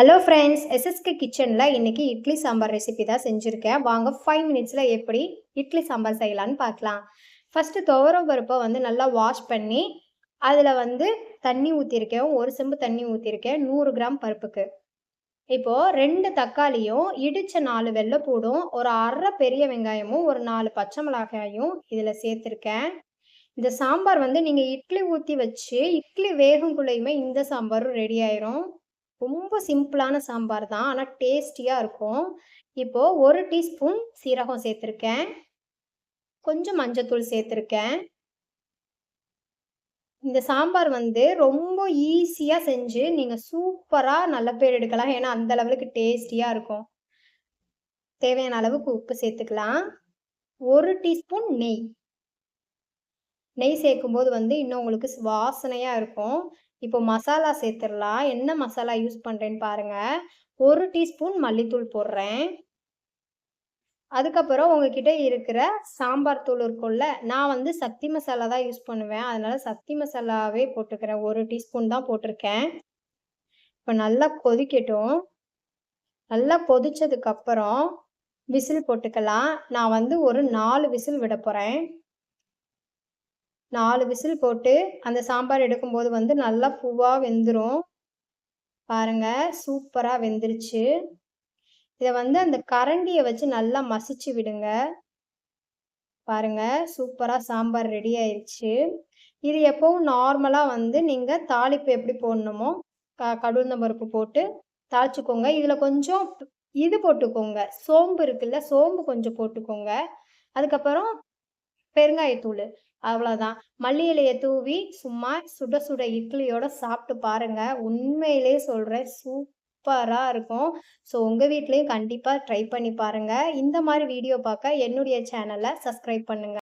Hello friends SSK கிச்சனில் இன்றைக்கி idli sambar recipe தான் செஞ்சுருக்கேன். வாங்க ஃபைவ் மினிட்ஸில் எப்படி இட்லி சாம்பார் செய்யலான்னு பார்க்கலாம். ஃபஸ்ட்டு துவரம் பருப்பை வந்து நல்லா வாஷ் பண்ணி அதில் வந்து தண்ணி ஊற்றிருக்கேன் ஒரு செம்பு தண்ணி ஊற்றிருக்கேன் நூறு கிராம் பருப்புக்கு. இப்போது ரெண்டு தக்காளியும் இடித்த நாலு வெள்ளைப்பூடும் ஒரு அரை பெரிய வெங்காயமும் ஒரு நாலு பச்சை மிளகாயும் இதில் சேர்த்துருக்கேன். இந்த சாம்பார் வந்து நீங்கள் இட்லி ஊற்றி வச்சு இட்லி வேகங்குள்ளேயுமே இந்த சாம்பாரும் ரெடி ஆயிரும். ரொம்ப சிம்பிளான சாம்பார் தான். ஆனால் டேஸ்டியாக இருக்கும். இப்போது ஒரு டீஸ்பூன் சீரகம் சேர்த்துருக்கேன். கொஞ்சம் மஞ்சத்தூள் சேர்த்துருக்கேன். இந்த சாம்பார் வந்து ரொம்ப ஈஸியாக செஞ்சு நீங்கள் சூப்பராக நல்ல பேர் எடுக்கலாம். ஏன்னா அந்த லெவலுக்கு டேஸ்டியாக இருக்கும். தேவையான அளவுக்கு உப்பு சேர்த்துக்கலாம். ஒரு டீஸ்பூன் நெய். நெய் சேர்க்கும்போது வந்து இன்னும் உங்களுக்கு வாசனையாக இருக்கும். இப்போ மசாலா சேர்த்துடலாம். என்ன மசாலா யூஸ் பண்ணுறேன்னு பாருங்கள் ஒரு டீஸ்பூன் மல்லித்தூள் போடுறேன். அதுக்கப்புறம் உங்ககிட்ட இருக்கிற சாம்பார் தூள் இருக்கும்ல நான் வந்து சக்தி மசாலா தான் யூஸ் பண்ணுவேன். அதனால சக்தி மசாலாவே போட்டுக்கிறேன். ஒரு டீஸ்பூன் தான் போட்டிருக்கேன். இப்போ நல்லா கொதிக்கட்டும். நல்லா கொதிச்சதுக்கப்புறம் விசில் போட்டுக்கலாம். நான் வந்து ஒரு நாலு விசில் விட போகிறேன் நாலு விசில் போட்டு அந்த சாம்பார் எடுக்கும்போது வந்து நல்லா பூவாக வெந்துடும் பாருங்கள் சூப்பராக வெந்துருச்சு. இதை வந்து அந்த கரண்டியை வச்சு நல்லா மசிச்சு விடுங்க. பாருங்க சூப்பராக சாம்பார் ரெடி ஆயிடுச்சு இது எப்பவும் நார்மலாக வந்து நீங்கள் தாளிப்பு எப்படி போடணுமோ க கடுந்த பருப்பு போட்டு தாளிச்சுக்கோங்க. இதில் கொஞ்சம் இது போட்டுக்கோங்க. சோம்பு இருக்குல்ல சோம்பு கொஞ்சம் போட்டுக்கோங்க. அதுக்கப்புறம் பெருங்காயத்தூள். அவ்வளோதான் மல்லி இலையை தூவி சும்மா சுட சுட இட்லியோட சாப்பிட்டு பாருங்க. உண்மையிலே சொல்கிறேன் சூப்பராக இருக்கும். ஸோ உங்கள் வீட்லேயும் கண்டிப்பாக ட்ரை பண்ணி பாருங்கள் இந்த மாதிரி வீடியோ பார்க்க என்னுடைய சேனலை சப்ஸ்கிரைப் பண்ணுங்கள்